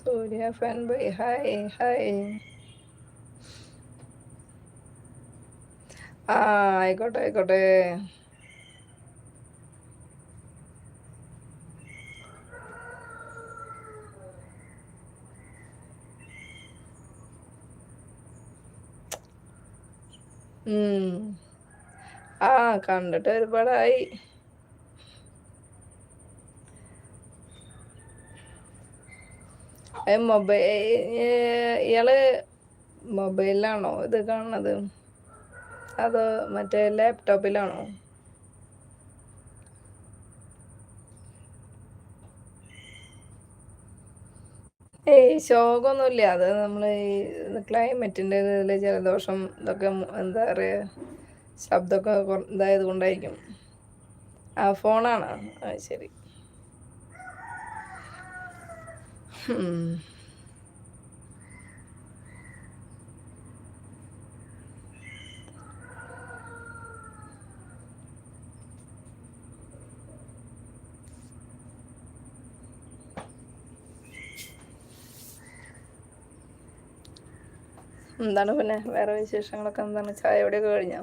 Surya fan bye hi hi ആ ആയിക്കോട്ടെ ആയിക്കോട്ടെ. ആ കണ്ടിട്ട് ഒരുപാടായി. മൊബൈൽ ഇയാൾ മൊബൈലിലാണോ ഇത് കാണുന്നത്? അതോ മറ്റേ ലാപ്ടോപ്പിലാണോ? ഏയ് ശോകമൊന്നുമില്ല. അത് നമ്മൾ ഈ ക്ലൈമറ്റിന്റെ ഇതിൽ ജലദോഷം ഇതൊക്കെ എന്താ പറയുക ശബ്ദമൊക്കെ ഇതായത് കൊണ്ടായിരിക്കും. ആ ഫോണാണ്. ആ ശരി. എന്താണ് പിന്നെ വേറെ വിശേഷങ്ങളൊക്കെ? എന്താണ് ചായ എവിടെയൊക്കെ കഴിഞ്ഞോ?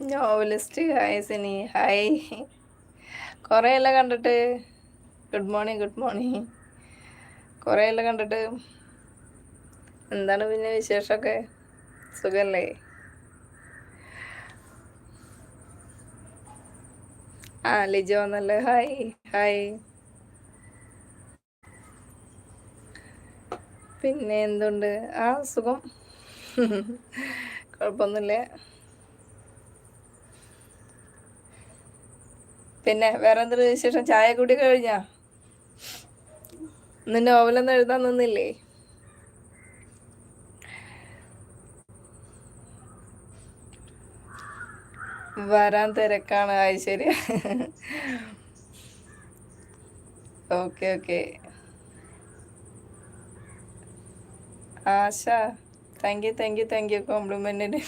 നോവലിസ്റ്റ് ഹായ് സിനി ഹായ് കുറേ അല്ല കണ്ടിട്ട് ഗുഡ് മോർണിംഗ് ഗുഡ് മോർണിംഗ് കുറേ എല്ലാം കണ്ടിട്ട് എന്താണ് പിന്നെ വിശേഷമൊക്കെ? സുഖല്ലേ? ആ ലിജോ നല്ല ഹായ് ഹായ് പിന്നെ എന്തുണ്ട്? ആ സുഖം. കുഴപ്പമൊന്നുമില്ല. പിന്നെ വേറെ എന്തൊരു വിശേഷം? ചായ കൂടി കഴിഞ്ഞാ? ഇന്ന് നോവലൊന്നും എഴുതാൻ നിന്നില്ലേ? വരാൻ തിരക്കാണ്. Aishwarya okay okay. Asha thank you thank you thank you കോംപ്ലിമെന്റിന്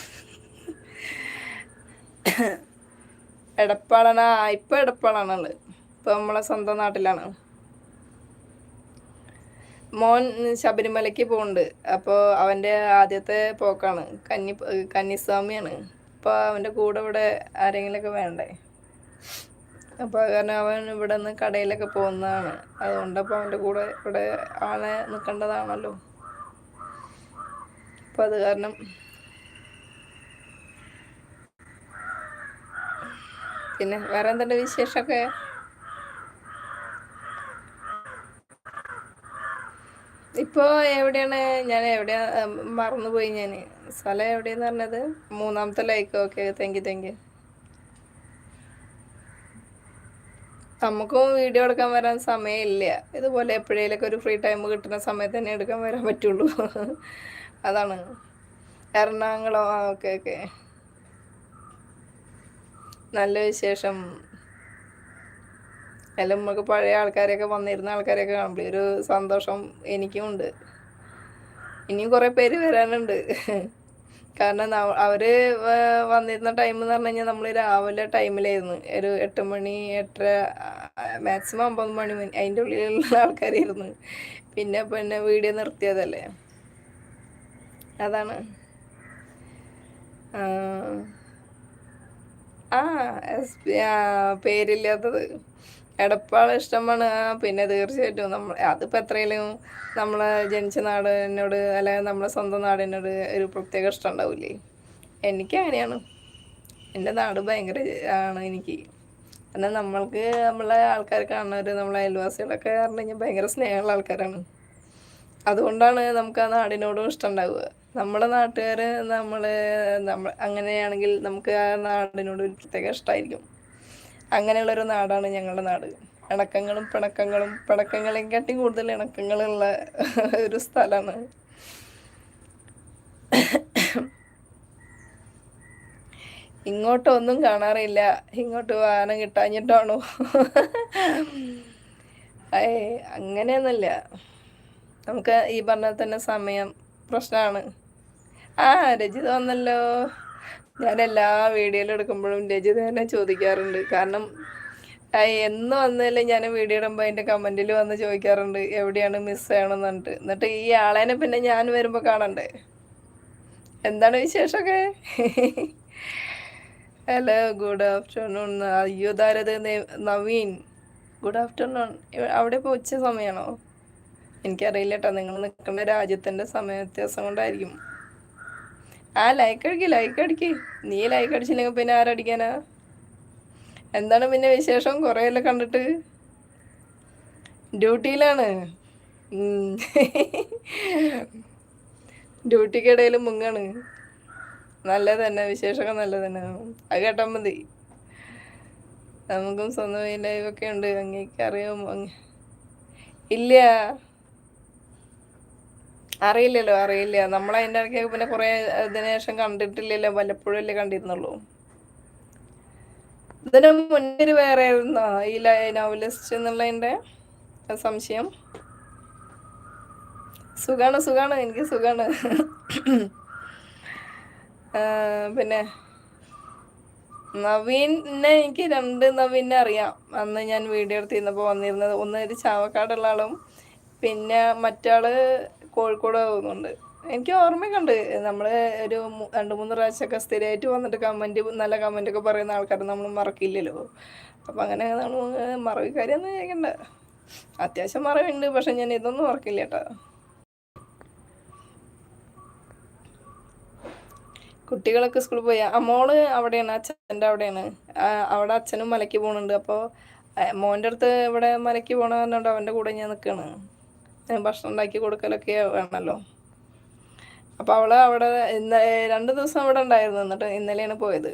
എടപ്പാളാണ് ആ ഇപ്പൊ എടപ്പാളാണുള്ളത്. ഇപ്പൊ നമ്മളെ സ്വന്തം നാട്ടിലാണ്. മോൻ ശബരിമലക്ക് പോകുന്നുണ്ട് അപ്പോൾ അവന്റെ ആദ്യത്തെ പോക്കാണ്. കന്നി കന്നിസ്വാമിയാണ്. അപ്പോൾ അവന്റെ കൂടെ ഇവിടെ ആരെങ്കിലുമൊക്കെ വേണ്ടേ? അപ്പോൾ കാരണം അവൻ ഇവിടെ നിന്ന് കടയിലൊക്കെ പോകുന്നതാണ്. അതുകൊണ്ടപ്പോൾ അവന്റെ കൂടെ ഇവിടെ ആളെ നിൽക്കേണ്ടതാണല്ലോ. അപ്പോൾ അത് കാരണം പിന്നെ വേറെ എന്തുണ്ട് വിശേഷമൊക്കെ? ഇപ്പോ എവിടെയാണ്? ഞാൻ എവിടെയാ മറന്നുപോയി ഞാൻ സ്ഥലം എവിടെയെന്ന് പറഞ്ഞത്? മൂന്നാമത്തെ like. Okay thank you thank you നമുക്കും വീഡിയോ എടുക്കാൻ വരാൻ സമയമില്ല. ഇതുപോലെ എപ്പോഴേലൊക്കെ ഒരു ഫ്രീ ടൈം കിട്ടുന്ന സമയത്ത് തന്നെ എടുക്കാൻ വരാൻ പറ്റുള്ളൂ. അതാണ്. എറണാകുളം ആ ഓക്കെ ഓക്കെ. നല്ല വിശേഷം. എല്ലാം നമുക്ക് പഴയ ആൾക്കാരെയൊക്കെ വന്നിരുന്ന ആൾക്കാരെയൊക്കെ കാണുമ്പോൾ ഒരു സന്തോഷം എനിക്കും ഉണ്ട്. ഇനിയും കുറേ പേര് വരാനുണ്ട്. കാരണം അവർ വന്നിരുന്ന ടൈം എന്ന് പറഞ്ഞു കഴിഞ്ഞാൽ നമ്മൾ രാവിലെ ടൈമിലായിരുന്നു ഒരു എട്ട് മണി എട്ടര മാക്സിമം ഒമ്പത് മണി അതിന്റെ ഉള്ളിലുള്ള ആൾക്കാരായിരുന്നു. പിന്നെ പിന്നെ വീഡിയോ നിർത്തിയതല്ലേ? അതാണ്. ആ പേരില്ലാത്തത് എടപ്പാൾ ഇഷ്ടമാണ്. ആ പിന്നെ തീർച്ചയായിട്ടും നമ്മൾ അതിപ്പോൾ എത്രയെങ്കിലും നമ്മളെ ജനിച്ച നാടിനോട് അല്ലെങ്കിൽ നമ്മളെ സ്വന്തം നാടിനോട് ഒരു പ്രത്യേക ഇഷ്ടം ഉണ്ടാവില്ലേ എനിക്ക് അങ്ങനെയാണ്. എന്റെ നാട് ഭയങ്കര ആണ് എനിക്ക്. എന്നാൽ നമ്മൾക്ക് നമ്മളെ ആൾക്കാർ കാണുന്നവർ നമ്മളെ അയൽവാസികളൊക്കെ പറഞ്ഞു കഴിഞ്ഞാൽ ഭയങ്കര സ്നേഹമുള്ള ആൾക്കാരാണ്. അതുകൊണ്ടാണ് നമുക്ക് ആ നാടിനോടും ഇഷ്ടം ഉണ്ടാവുക നമ്മുടെ നാട്ടുകാർ നമ്മൾ നമ്മൾ അങ്ങനെയാണെങ്കിൽ നമുക്ക് ആ നാടിനോട് ഒരു പ്രത്യേക ഇഷ്ടമായിരിക്കും അങ്ങനെയുള്ളൊരു നാടാണ് ഞങ്ങളുടെ നാട്. ഇണക്കങ്ങളും പിണക്കങ്ങളും പിണക്കങ്ങളെക്കാട്ടി കൂടുതൽ ഇണക്കങ്ങളുള്ള ഒരു സ്ഥലമാണ്. ഇങ്ങോട്ടൊന്നും കാണാറില്ല. ഇങ്ങോട്ട് വാഹനം കിട്ടാഞ്ഞിട്ടാണോ? ഏ അങ്ങനെയൊന്നുമില്ല. നമുക്ക് ഈ പറഞ്ഞ തന്നെ സമയം പ്രശ്നമാണ് ആ രജിത വന്നല്ലോ. ഞാൻ എല്ലാ വീഡിയോയിലും എടുക്കുമ്പോഴും രജിത തന്നെ ചോദിക്കാറുണ്ട്. കാരണം എന്ന് വന്നല്ലേ ഞാൻ വീഡിയോ ഇടുമ്പോൾ അതിന്റെ കമന്റിൽ വന്ന് ചോദിക്കാറുണ്ട്. എവിടെയാണ് മിസ് ചെയ്യണമെന്ന് പറഞ്ഞിട്ട്. എന്നിട്ട് ഈ ആളേനെ പിന്നെ ഞാൻ വരുമ്പോൾ കാണണ്ടേ? എന്താണ് വിശേഷമൊക്കെ? ഹലോ ഗുഡ് ആഫ്റ്റർനൂൺ അയ്യോ ധാരത് നവീൻ. ഗുഡ് ആഫ്റ്റർനൂൺ അവിടെ ഇപ്പോൾ ഉച്ച സമയമാണോ എനിക്കറിയില്ല കേട്ടോ നിങ്ങൾ നിൽക്കുന്ന രാജ്യത്തിന്റെ സമയ വ്യത്യാസം കൊണ്ടായിരിക്കും. ആ ലൈക്ക് അടിക്ക് ലൈക്ക് അടിക്ക്. നീ ലൈക്ക് അടിച്ചില്ലെങ്കിൽ പിന്നെ ആരടിക്കാനാ എന്താണ് പിന്നെ വിശേഷം? കുറേയല്ലേ കണ്ടിട്ട്. ഡ്യൂട്ടിയിലാണ്. ഡ്യൂട്ടിക്ക് ഡ്യൂട്ടിക്കിടയിൽ മുങ്ങാണ്. നല്ലത് തന്നെ വിശേഷമൊക്കെ നല്ലത് തന്നെ അത് കേട്ടാൽ മതി. നമുക്കും സ്വന്തം ലൈവൊക്കെ ഉണ്ട്. അങ്ങേക്ക് അറിയാമോ ഇല്ല. അറിയില്ലല്ലോ അറിയില്ല. നമ്മൾ അതിന്റെ ഇടയ്ക്ക് പിന്നെ കുറേ ഇതിനുശേഷം കണ്ടിട്ടില്ലല്ലോ വല്ലപ്പോഴും അല്ലേ കണ്ടിരുന്നുള്ളൂ. ഇതിന് മുന്നിൽ വേറെ ആയിരുന്നോ ഈ നോവലിസ്റ്റ് എന്നുള്ളതിന്റെ സംശയം? സുഖാണ് സുഖാണ് എനിക്ക് സുഖാണ്. പിന്നെ നവീനെ എനിക്ക് രണ്ട് നവീനെ അറിയാം. അന്ന് ഞാൻ വീഡിയോ എടുത്തിരുന്നപ്പോൾ വന്നിരുന്നത്. ഒന്ന് ഒരു ചാവക്കാടുള്ള ആളും പിന്നെ മറ്റാൾ കോഴിക്കോട് പോകുന്നുണ്ട്. എനിക്ക് ഓർമ്മയൊക്കെ ഉണ്ട് നമ്മൾ ഒരു രണ്ട് മൂന്ന് പ്രാവശ്യമൊക്കെ സ്ഥിരമായിട്ട് വന്നിട്ട് കമന്റ് നല്ല കമന്റൊക്കെ പറയുന്ന ആൾക്കാരെ നമ്മൾ മറക്കില്ലല്ലോ. അപ്പം അങ്ങനെ നമ്മൾ മറവി കാര്യമൊന്നും ചോദിക്കണ്ട അത്യാവശ്യം മറവുണ്ട് പക്ഷെ ഞാൻ ഇതൊന്നും ഓർക്കില്ല കേട്ടോ. കുട്ടികളൊക്കെ സ്കൂളിൽ പോയി. മോൾ അവിടെയാണ് അച്ഛന്റെ അവിടെയാണ്. അവിടെ അച്ഛനും മലയ്ക്ക് പോകുന്നുണ്ട് അപ്പോൾ മോന്റെ അടുത്ത് ഇവിടെ മലയ്ക്ക് പോകണമെന്നുണ്ട് അവന്റെ കൂടെ ഞാൻ നിൽക്കുകയാണ് ഭക്ഷണം ഉണ്ടാക്കി കൊടുക്കലൊക്കെ വേണമല്ലോ അപ്പോൾ അവൾ അവിടെ ഇന്ന രണ്ട് ദിവസം അവിടെ ഉണ്ടായിരുന്നു എന്നിട്ട് ഇന്നലെയാണ് പോയത്.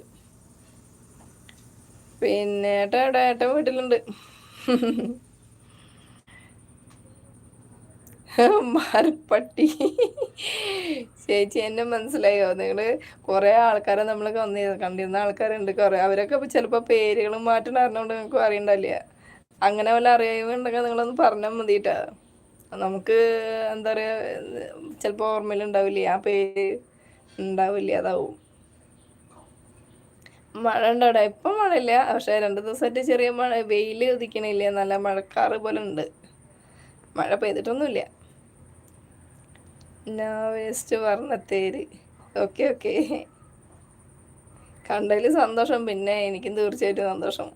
പിന്നെ ഏട്ടാ ഇവിടെ ഏട്ടൻ വീട്ടിലുണ്ട്. മരപ്പട്ടി. ചേച്ചി എന്നെ മനസ്സിലായോ? നിങ്ങൾ കുറെ ആൾക്കാരെ നമ്മൾ വന്നി കണ്ടിരുന്ന ആൾക്കാരുണ്ട് കുറെ. അവരൊക്കെ ഇപ്പൊ ചിലപ്പോ പേരുകളും മാറ്റം അറിഞ്ഞോണ്ട് നിങ്ങൾക്ക് അറിയണ്ടല്ല അങ്ങനെ വല്ല അറിയുന്നുണ്ടെങ്കിൽ നിങ്ങളൊന്ന് പറഞ്ഞാൽ മതിട്ടാ. നമുക്ക് എന്താ പറയാ ചിലപ്പോ ഓർമ്മയിലുണ്ടാവില്ലേ ആ പേര് ഉണ്ടാവില്ല അതാവും. മഴ ഉണ്ടവിടെ? ഇപ്പം മഴയില്ല. പക്ഷെ രണ്ട് ദിവസമായിട്ട് ചെറിയ മഴ വെയിൽ ഉദിക്കണില്ല. നല്ല മഴക്കാറ് പോലെ ഉണ്ട്. മഴ പെയ്തിട്ടൊന്നുമില്ല. വേസ്റ്റ് പറഞ്ഞ വർണത്തേര് ഓക്കെ ഓക്കെ. കണ്ടതിൽ സന്തോഷം. പിന്നെ എനിക്കും തീർച്ചയായിട്ടും സന്തോഷം.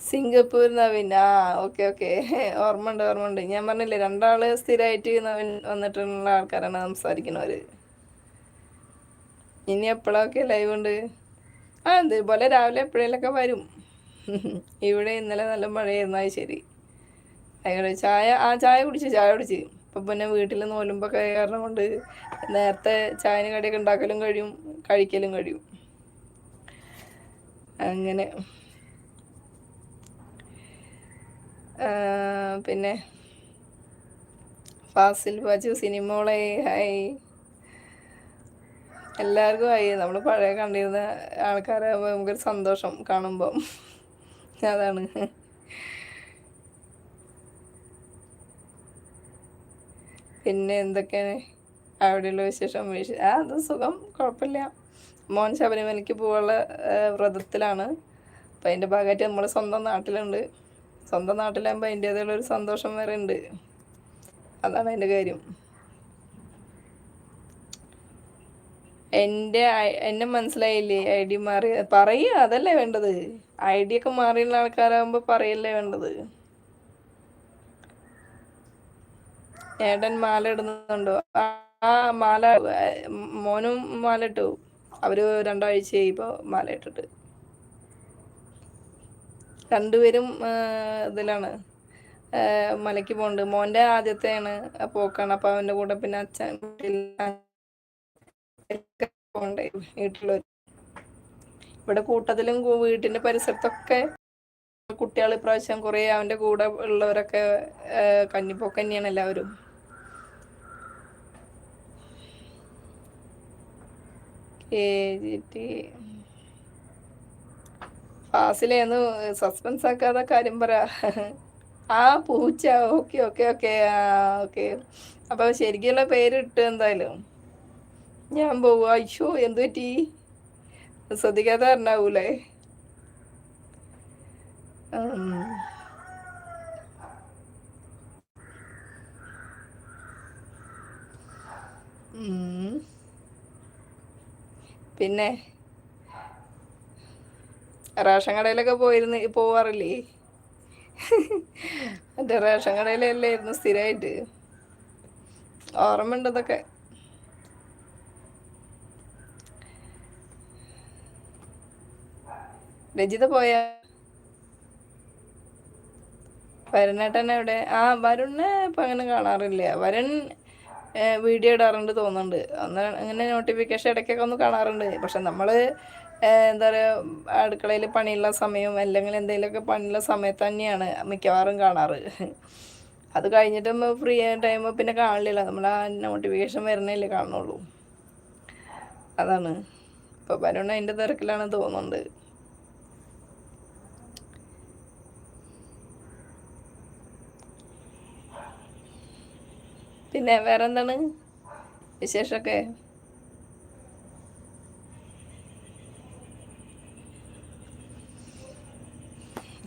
സിംഗപ്പൂർ നവീൻ. ആ ഓക്കെ ഓക്കെ. ഓർമ്മ ഉണ്ട് ഓർമ്മ ഉണ്ട് ഞാൻ പറഞ്ഞില്ലേ രണ്ടാൾ സ്ഥിരമായിട്ട് നവീൻ വന്നിട്ടുള്ള ആൾക്കാരാണ് സംസാരിക്കുന്നവര്. ഇനി എപ്പോഴൊക്കെ ലൈവ് ഉണ്ട്? ആ ഇതുപോലെ രാവിലെ എപ്പോഴേലൊക്കെ വരും. ഇവിടെ ഇന്നലെ നല്ല മഴയായിരുന്നു അത് ശരി. ആയിക്കോട്ടെ ചായ ആ ചായ കുടിച്ച് ചായ കുടിച്ച്. ഇപ്പം പിന്നെ വീട്ടിൽ നോലുമ്പൊക്കെ കാരണം കൊണ്ട് നേരത്തെ ചായന് കടിയൊക്കെ ഉണ്ടാക്കലും കഴിയും കഴിക്കലും കഴിയും. അങ്ങനെ ആ, പിന്നെ ഫാസിൽ ബാജു സിനിമോളെ ഹായ് എല്ലാവർക്കും ആയി നമ്മൾ പഴയ കണ്ടിരുന്ന ആൾക്കാരാകുമ്പോൾ നമുക്കൊരു സന്തോഷം കാണുമ്പം. അതാണ്. പിന്നെ എന്തൊക്കെയാണ്? അവിടെയുള്ള വിശേഷം? ആ അത് സുഖം. കുഴപ്പമില്ല. മോൻ ശബരിമലയ്ക്ക് പോകാനുള്ള വ്രതത്തിലാണ്. അപ്പം അതിന്റെ ഭാഗമായിട്ട് നമ്മൾ സ്വന്തം നാട്ടിലുണ്ട്. സ്വന്തം നാട്ടിലാകുമ്പോൾ അതിന്റേതായുള്ള ഒരു സന്തോഷം വേറെ ഉണ്ട്. അതാണ് അതിന്റെ കാര്യം. എന്റെ എന്നെ മനസ്സിലായില്ലേ? ഐ ഡി മാറി പറയുക അതല്ലേ വേണ്ടത്? ഐ ഡി ഒക്കെ മാറിയുള്ള ആൾക്കാരാകുമ്പോൾ പറയല്ലേ വേണ്ടത്? ഏട്ടൻ മാല ഇടുന്നുണ്ടോ? ആ മാല മോനും മാല ഇട്ടു. അവർ രണ്ടാഴ്ചയായി ഇപ്പോൾ മാല ഇട്ടിട്ട്. രണ്ടുപേരും ഇതിലാണ്. മലയ്ക്ക് പോകുന്നുണ്ട് മോന്റെ ആദ്യത്തെയാണ് പോക്കാണ്. അപ്പം അവന്റെ കൂടെ പിന്നെ അച്ഛൻ പോകണ്ടേ വീട്ടിലൊരു ഇവിടെ കൂട്ടത്തിലും വീട്ടിന്റെ പരിസരത്തൊക്കെ കുട്ടികൾ ഇപ്രാവശ്യം കുറേ അവന്റെ കൂടെ ഉള്ളവരൊക്കെ കന്നിപ്പോക്ക് തന്നെയാണ് എല്ലാവരും. K G T. ഫാസിലേന്ന് സസ്പെൻസ് ആക്കാതെ കാര്യം പറ. ആ പൂച്ച ഓക്കെ ഓക്കെ ഓക്കെ ആ ഓക്കെ. അപ്പൊ ശരിക്കുള്ള പേരിട്ട് എന്തായാലും ഞാൻ പോവാ. അയ്യോ എന്ത് പറ്റി? ശ്രദ്ധിക്കാതെ അറിഞ്ഞാവൂലേ പിന്നെ? റേഷൻ കടയിലൊക്കെ പോയിരുന്ന് പോവാറില്ലേ? എന്റെ റേഷൻ കടയിലല്ലായിരുന്നു സ്ഥിരമായിട്ട് ഓർമ്മയുണ്ട് രജിത പോയ? വരുണേട്ടൻ എവിടെ? ആ വരുണിനെ ഇപ്പം അങ്ങനെ കാണാറില്ല. വരുൺ വീഡിയോ ഇടാറുണ്ട് തോന്നുന്നുണ്ട്. അങ്ങനെ നോട്ടിഫിക്കേഷൻ ഇടയ്ക്കൊക്കെ ഒന്ന് കാണാറുണ്ട്. പക്ഷെ നമ്മൾ എന്താ പറയുക അടുക്കളയിൽ പണിയുള്ള സമയം അല്ലെങ്കിൽ എന്തെങ്കിലുമൊക്കെ പണിയുള്ള സമയത്ത് തന്നെയാണ് മിക്കവാറും കാണാറ്. അത് കഴിഞ്ഞിട്ടും ഫ്രീ ടൈം പിന്നെ കാണില്ല നമ്മൾ ആ നോട്ടിഫിക്കേഷൻ വരുന്നല്ലേ കാണുള്ളൂ. അതാണ്. ഇപ്പോൾ വരുണ അതിന്റെ തിരക്കിലാണ് തോന്നുന്നുണ്ട്. പിന്നെ വേറെന്താണ് വിശേഷമൊക്കെ?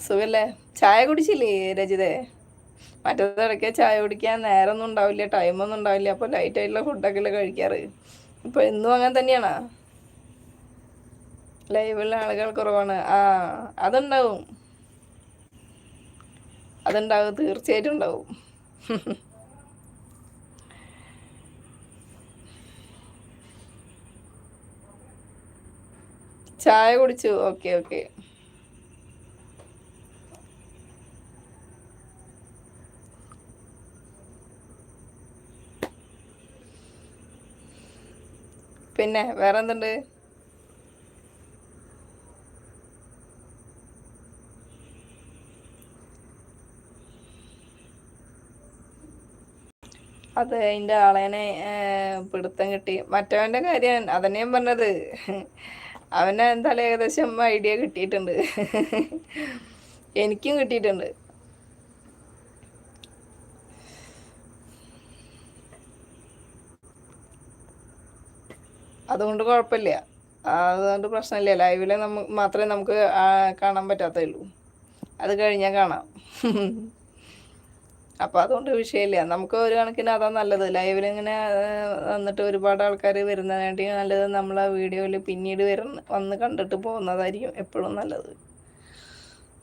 സുഖല്ലേ? ചായ കുടിച്ചില്ലേ രജിതേ? മറ്റേതിടയ്ക്ക് ചായ കുടിക്കാൻ നേരമൊന്നും ഉണ്ടാവില്ല ടൈമൊന്നും ഉണ്ടാവില്ല. അപ്പോൾ ലൈറ്റ് ആയിട്ടുള്ള ഫുഡൊക്കെ കഴിക്കാറ്? ഇപ്പൊ എന്നും അങ്ങനെ തന്നെയാണോ? ലൈവിലുള്ള ആളുകൾ കുറവാണ്. ആ അതുണ്ടാവും. അതുണ്ടാവും തീർച്ചയായിട്ടും ഉണ്ടാവും. ചായ കുടിച്ചു. Okay okay. പിന്നെ വേറെ എന്തുണ്ട് അത് അതിന്റെ ആളേനെ പിടുത്തം കിട്ടി. മറ്റവന്റെ കാര്യം അതന്നെ ഞാൻ പറഞ്ഞത്. അവനെ ഏകദേശം ഐഡിയ കിട്ടിയിട്ടുണ്ട്. എനിക്കും കിട്ടിയിട്ടുണ്ട്. അതുകൊണ്ട് കുഴപ്പമില്ല. അതുകൊണ്ട് പ്രശ്നമില്ല. ലൈവിൽ നമുക്ക് മാത്രമേ നമുക്ക് കാണാൻ പറ്റാത്തുള്ളൂ. അത് കഴിഞ്ഞാൽ കാണാം. അപ്പോൾ അതുകൊണ്ട് വിഷയമില്ല. നമുക്ക് ഒരു കണക്കിന് അതാ നല്ലത്. ലൈവിൽ ഇങ്ങനെ വന്നിട്ട് ഒരുപാട് ആൾക്കാർ വരുന്നതിനായിട്ട് നല്ലത് നമ്മൾ ആ വീഡിയോയിൽ പിന്നീട് വരുന്ന വന്ന് കണ്ടിട്ട് പോകുന്നതായിരിക്കും എപ്പോഴും നല്ലത്.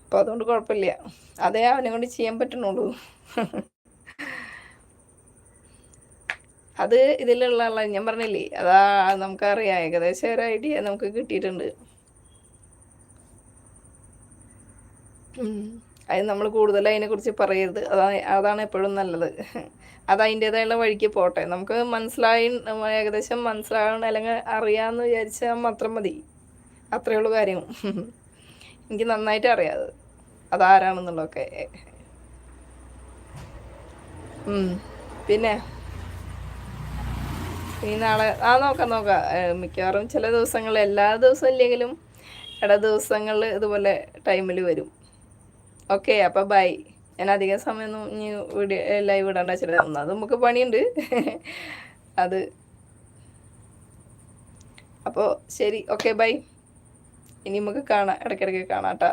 അപ്പോൾ അതുകൊണ്ട് കുഴപ്പമില്ല. അതേ അവനെ കൊണ്ട് ചെയ്യാൻ പറ്റുന്നുള്ളൂ അത് ഇതിലുള്ള ആളെ. ഞാൻ പറഞ്ഞില്ലേ അതാ നമുക്കറിയാം ഏകദേശം ഒരു ഐഡിയ നമുക്ക് കിട്ടിയിട്ടുണ്ട്. അത് നമ്മൾ കൂടുതൽ അതിനെക്കുറിച്ച് പറയരുത്. അതാണ് അതാണ് എപ്പോഴും നല്ലത്. അത് അതിന്റെതായുള്ള വഴിക്ക് പോട്ടെ. നമുക്ക് മനസ്സിലായി ഏകദേശം മനസ്സിലാകണം അല്ലെങ്കിൽ അറിയാമെന്ന് വിചാരിച്ചാൽ മാത്രം മതി. അത്രയേ ഉള്ളൂ കാര്യം. എനിക്ക് നന്നായിട്ട് അറിയാം അത്. അതാരാണെന്നുള്ളതൊക്കെ. പിന്നെ? ഇനി നാളെ ആ നോക്കാം നോക്കാം. മിക്കവാറും ചില ദിവസങ്ങൾ എല്ലാ ദിവസവും ഇല്ലെങ്കിലും ഇട ദിവസങ്ങളിൽ ഇതുപോലെ ടൈമിൽ വരും. ഓക്കെ അപ്പം ബൈ ഞാൻ അധികം സമയമൊന്നും ഇനി വീഡിയോ ലൈവ് ഇടണ്ട ചില അത് നമുക്ക് പണിയുണ്ട്. അത്. അപ്പോൾ ശരി ഓക്കെ ബൈ ഇനി നമുക്ക് കാണാം ഇടയ്ക്കിടയ്ക്ക് കാണാം കേട്ടാ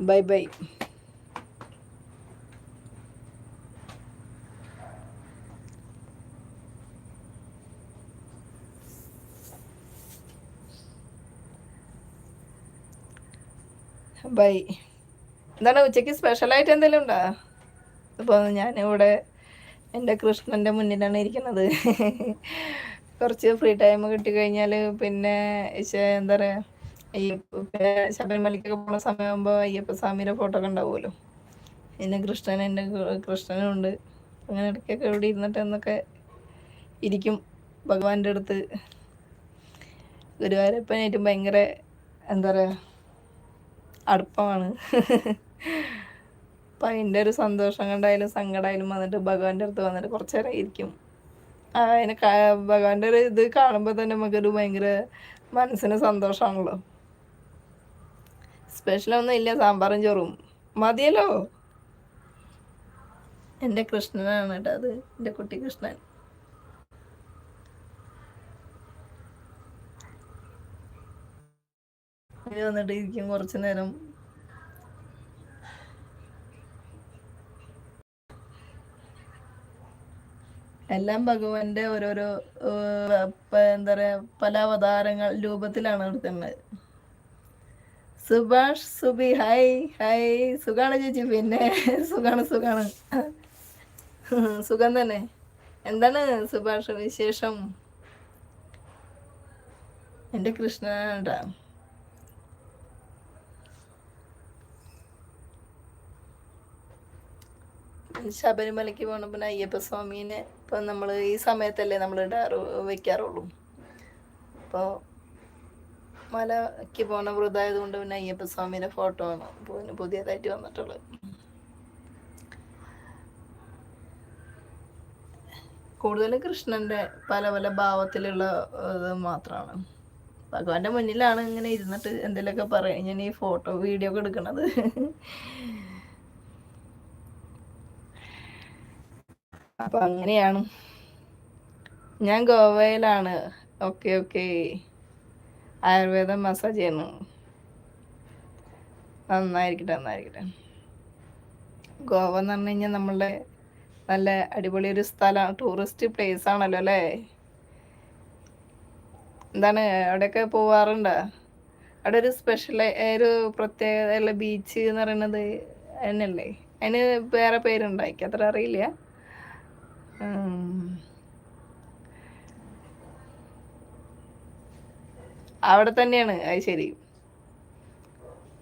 ബൈ ബൈ ബൈ. എന്താണ് ഉച്ചയ്ക്ക് സ്പെഷ്യലായിട്ട് എന്തെങ്കിലും ഉണ്ടോ? ഇപ്പോൾ ഞാനിവിടെ എന്റെ കൃഷ്ണന്റെ മുന്നിലാണ് ഇരിക്കുന്നത്. കുറച്ച് ഫ്രീ ടൈം കിട്ടി കിട്ടിക്കഴിഞ്ഞാൽ പിന്നെ എന്താ പറയുക അയ്യപ്പ ശബരിമലയ്ക്കൊക്കെ പോകുന്ന സമയമാകുമ്പോൾ അയ്യപ്പ സ്വാമിയുടെ ഫോട്ടോ ഒക്കെ ഉണ്ടാവുമല്ലോ. പിന്നെ കൃഷ്ണൻ എന്റെ കൃഷ്ണനും ഉണ്ട് അങ്ങനെ ഇടയ്ക്കൊക്കെ ഇവിടെ ഇരുന്നിട്ട് എന്നൊക്കെ ഇരിക്കും ഭഗവാന്റെ അടുത്ത്. ഗുരുവായൂരപ്പനായിട്ടും ഭയങ്കര എന്താ പറയുക അടുപ്പമാണ് അപ്പം അതിന്റെ ഒരു സന്തോഷം കണ്ടായാലും സങ്കടമായാലും വന്നിട്ട് ഭഗവാന്റെ അടുത്ത് വന്നിട്ട് കുറച്ച് നേരം ഇരിക്കും അതിനെ ഭഗവാന്റെ ഒരു ഇത് കാണുമ്പോൾ തന്നെ നമുക്കൊരു ഭയങ്കര മനസ്സിന് സന്തോഷമാണല്ലോ സ്പെഷ്യലൊന്നും ഇല്ല സാമ്പാറും ചോറും. മതിയല്ലോ? എന്റെ കൃഷ്ണനാണ് കേട്ടോ അത് എന്റെ കുട്ടി കൃഷ്ണൻ. വന്നിട്ട് ഇരിക്കും കുറച്ചു നേരം. എല്ലാം ഭഗവാന്റെ ഓരോരോ എന്താ പറയാ പല അവതാരങ്ങൾ രൂപത്തിലാണ് എടുക്കുന്നത് സുഭാഷ് സുബി ഹൈ ഹൈ. സുഖാണ് ചേച്ചി പിന്നെ സുഖാണ് സുഖാണ്. സുഖം തന്നെ. എന്താണ് സുഭാഷ് വിശേഷം? എന്റെ കൃഷ്ണനാണ്ടാ ശബരിമലയ്ക്ക് പോകണം പിന്നെ അയ്യപ്പ സ്വാമീനെ ഇപ്പം നമ്മൾ ഈ സമയത്തല്ലേ നമ്മൾ ഇടാറ് വെക്കാറുള്ളൂ. അപ്പോൾ മലയ്ക്ക് പോകണ വൃതായത് കൊണ്ട് പിന്നെ അയ്യപ്പ സ്വാമിയുടെ ഫോട്ടോ ആണ്. പിന്നെ പുതിയതായിട്ട് വന്നിട്ടുള്ളത്. കൂടുതലും കൃഷ്ണന്റെ പല പല ഭാവത്തിലുള്ള ഇത് മാത്രമാണ് ഭഗവാന്റെ മുന്നിലാണ് ഇങ്ങനെ ഇരുന്നിട്ട് എന്തെങ്കിലുമൊക്കെ പറയാം ഞാൻ ഈ ഫോട്ടോ വീഡിയോ ഒക്കെ എടുക്കണത്. അപ്പൊ അങ്ങനെയാണ്. ഞാൻ ഗോവയിലാണ്. Okay okay. ആയുർവേദ മസാജ് ചെയ്യുന്നു. നന്നായിരിക്കട്ടെ നന്നായിരിക്കട്ടെ. ഗോവ എന്ന് പറഞ്ഞു കഴിഞ്ഞാൽ നമ്മളുടെ നല്ല അടിപൊളി ഒരു സ്ഥലം ടൂറിസ്റ്റ് പ്ലേസ് ആണല്ലോ അല്ലേ? എന്താണ് അവിടെയൊക്കെ പോവാറുണ്ടോ? അവിടെ ഒരു സ്പെഷ്യൽ ഒരു പ്രത്യേകതയുള്ള ബീച്ച് എന്ന് പറയുന്നത് അതിനല്ലേ അതിന് വേറെ പേരുണ്ടായിരിക്കും അത്ര അറിയില്ല. അവിടെ തന്നെയാണ്. അത് ശരി.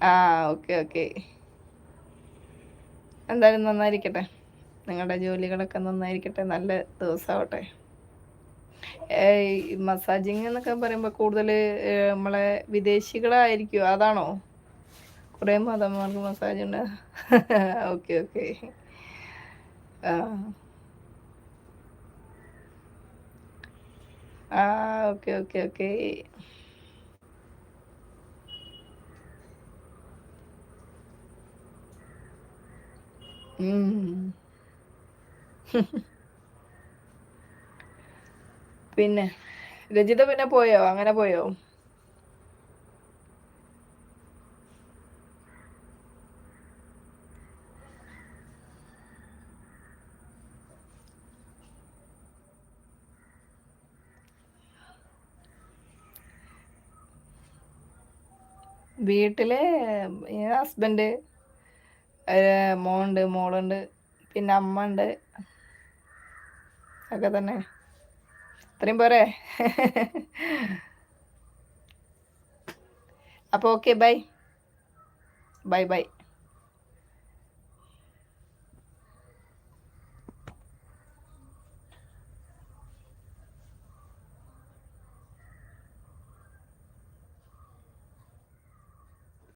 ആ ഓക്കെ ഓക്കെ. എന്തായാലും നന്നായിരിക്കട്ടെ. നിങ്ങളുടെ ജോലികളൊക്കെ നന്നായിരിക്കട്ടെ. നല്ല ദിവസമാവട്ടെ മസാജിങ് എന്നൊക്കെ പറയുമ്പോൾ കൂടുതൽ നമ്മളെ വിദേശികളായിരിക്കും? അതാണോ? കുറേ മതന്മാർക്ക് മസാജ് ഉണ്ട്. Okay okay. ആ. ആ ഓക്കെ ഓക്കെ ഓക്കെ. പിന്നെ രജിത പിന്നെ പോയോ? അങ്ങനെ പോയോ? വീട്ടിൽ ഹസ്ബൻഡ് മോണ്ട് മോളുണ്ട് പിന്നെ അമ്മ ഉണ്ട് ഒക്കെ തന്നെ. ഇത്രയും പോരെ. അപ്പോൾ ഓക്കെ ബൈ ബൈ ബൈ